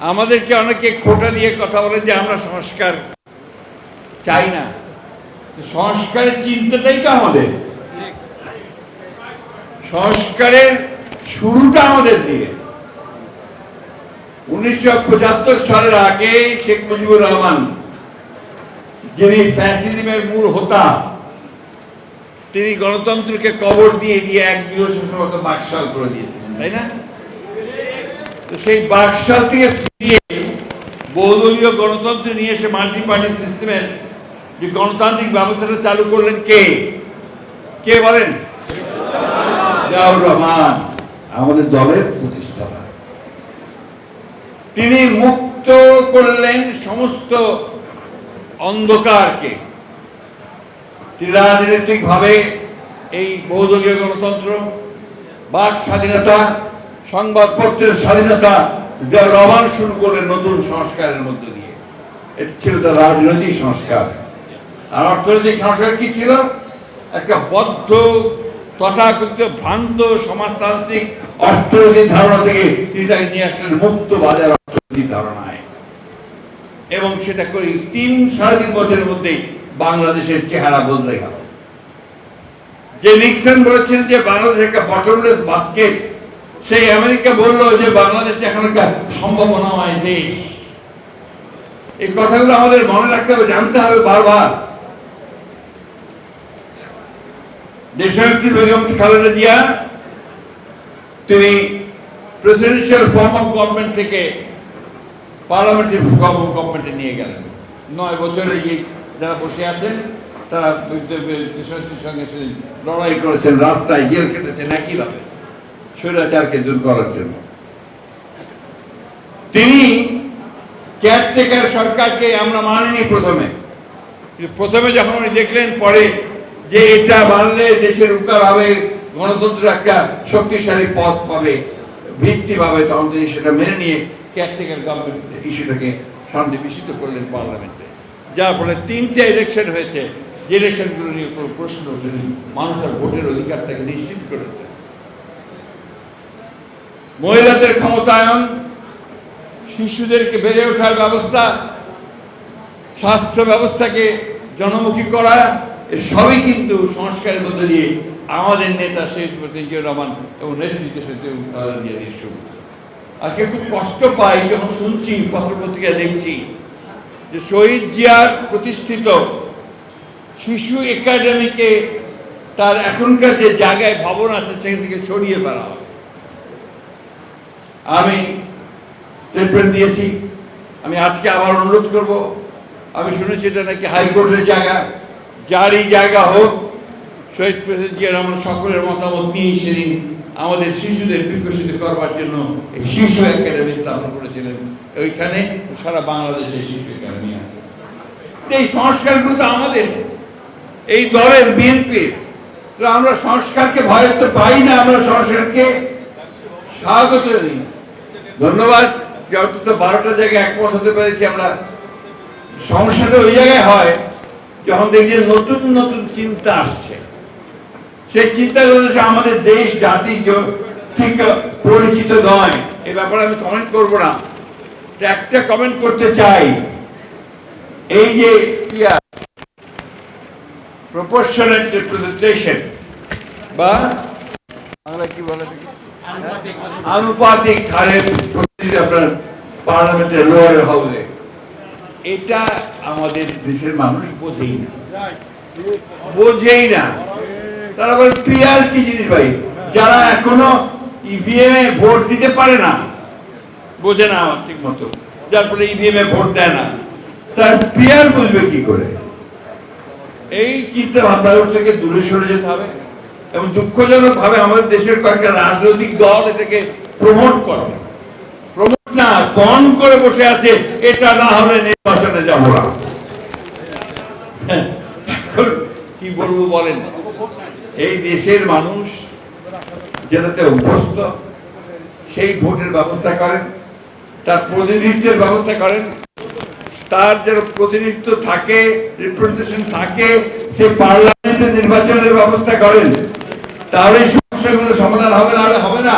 আমাদেরকে অনেকে খোটা দিয়ে কথা বলেন যে আমরা সংস্কার চাই না। সংস্কারের চিন্তাটাই তো আমাদের। সংস্কারের শুরুটা আমাদের দিয়ে। উনিশশো পঁচাত্তর সালের আগে শেখ মুজিবুর রহমান, যিনি ফ্যাসিজমের মূল হোতা, তিনি গণতন্ত্রকে কবর দিয়ে দিয়ে এক দিবসের মতো বাকশাল করে দিয়েছিলেন, তাই না? তো সেই বাকশাল থেকে ফিরিয়ে বহুদলীয় গণতন্ত্র নিয়ে এসে মাল্টি পার্টি সিস্টেমের যে গণতান্ত্রিক ব্যবস্থাটা চালু করলেন কে? কে বলেন? রহমান, আমাদের দলের প্রতিষ্ঠাতা। তিনি মুক্ত করলেন সমস্ত অন্ধকারকে। তিনি রাজনৈতিকভাবে এই বহুদলীয় গণতন্ত্র, বাক স্বাধীনতা সংবাদপত্রের স্বাধীনতা যা রমান শুরু করলেন নতুন সংস্কারের মধ্য দিয়ে। এটি ছিল তার রাজনৈতিক সংস্কার। আর অর্থনৈতিক সংস্কার কি ছিল? একটা বদ্ধ, তথাকথিত, ভ্রান্ত সমাজতান্ত্রিক অর্থনৈতিক ধারণা থেকে তিনি তাকে নিয়ে আসলেন মুক্ত বাজার অর্থনৈতিক ধারণায়। এবং সেটা করে তিন সাড়ে তিন বছরের মধ্যে বাংলাদেশের চেহারা বদলে গেল। যে নিক্সন বলেছিলেন যে বাংলাদেশ একটা বটললেস বাস্কেট সেই আমেরিকা বলল যে, বাংলাদেশ এখন একটা সম্ভাবনাময় দেশ। এই কথাগুলো আমাদের মনে রাখতে হবে, জানতে হবে বারবার। দেশনেত্রী বেগম খালেদা জিয়া, তিনি প্রেসিডেন্সিয়াল ফর্ম অফ গভর্নমেন্ট থেকে পার্লামেন্টারি ফর্ম অফ গভর্নমেন্টে নিয়ে গেলেন। নয় বছরে যারা বসে আছেন, তারা দেশনেত্রীর সঙ্গে লড়াই করেছেন, রাস্তায় জেল কেটেছেন একইভাবে। স্বৈরাচারকে দূর করার জন্য। তিনি কেয়ারটেকার সরকারকে আমরা মানিনি প্রথমে। প্রথমে যখন উনি দেখলেন, পরে যে এটা বাড়লে দেশের উপকার হবে গণতন্ত্র একটা শক্তিশালী পথ পাবে ভিত্তি পাবে তখন তিনি সেটা মেনে নিয়ে কেয়ারটেকার গভর্নমেন্ট ইস্যুটাকে সন্নিবেশিত করলেন পার্লামেন্টে যার ফলে তিনটে ইলেকশন হয়েছে। যে ইলেকশনগুলো নিয়ে কোনো প্রশ্ন মানুষ তার ভোটের অধিকারটাকে নিশ্চিত করেছে। মহিলাদের ক্ষমতায়ন, শিশুদেরকে বেড়ে ওঠার ব্যবস্থা, স্বাস্থ্য ব্যবস্থাকে জনমুখী করা সবই কিন্তু সংস্কারের মধ্যে দিয়ে আমাদের নেতা শেখ মুজিবুর রহমান এবং নেতৃত্ব দিয়ে শুরু আজকে খুব কষ্ট পাই, যখন শুনছি পত্রপত্রিকা দেখছি যে শহীদ জিয়ার প্রতিষ্ঠিত শিশু একাডেমিকে তার এখনকার যে জায়গায় ভবন আছে, সেখান থেকে সরিয়ে ফেলা আমি স্টেটমেন্ট দিয়েছি। আমি আজকে আবার অনুরোধ করব। আমি শুনেছি এটা নাকি হাইকোর্টের জায়গা। যারই জায়গা হোক, শহীদ প্রেসিডেন্ট জিয়া রহমান সকলের মতামত নিয়ে সেদিন আমাদের শিশুদের বিকশিত করবার জন্য এই শিশু একাডেমি স্থাপন করেছিলেন। ওইখানে সারা বাংলাদেশে শিশু একাডেমি আছে। এই সংস্কারগুলো তো আমাদের। এই দলের বিএনপির আমরা সংস্কারকে ভয় তো পাই না, আমরা সংস্কারকে স্বাগত জানি। ধন্যবাদ যে অন্তত বারোটা জায়গায় একমত হতে পেরেছি, আমরা সমস্যাটা ওই জায়গায় হয়, যখন দেখি নতুন নতুন চিন্তা আসছে সেই চিন্তাগুলো আমাদের দেশ, জাতি ঠিক পরিচিত নয়, এ ব্যাপারে আমি কমেন্ট করব না একটা কমেন্ট করতে চাই, এই যে প্রপোর্শনেট রিপ্রেজেন্টেশন বা বাংলা কি বলে? আনুপাতিক হারে আপনার পার্লামেন্টের লোয়ার হাউসে এটা আমাদের দেশের মানুষ বোঝেই না। বোঝেই না। তারা বলে, পিয়ার কি জিনিস ভাই? যারা এখনও ইভিএম এ ভোট দিতে পারে না, বোঝে না আমার ঠিক মতো। যার ফলে ইভিএম এ ভোট দেয় না। তার পিয়ার বুঝবে কি করে? এই চিন্তা ভাবনা থেকে দূরে সরে যেতে হবে। এবং দুঃখজনক ভাবে আমাদের দেশের কয়েকটা রাজনৈতিক দল এটাকে প্রমোট করে। প্রমোট না বন করে বসে আছে, এটা না হলে নির্বাচনে যাব না। কি বলব বলেন? এই দেশের মানুষ যেটাতে অভ্যস্ত, সেই ভোটের ব্যবস্থা করেন, তার প্রতিনিধিত্বের ব্যবস্থা করেন। তার যেন প্রতিনিধিত্ব থাকে রিপ্রেজেন্টেশন থাকে, সে পার্লামেন্টের নির্বাচনের ব্যবস্থা করেন। তাহলে সমস্যাগুলো সমাধান হবে না হবে না।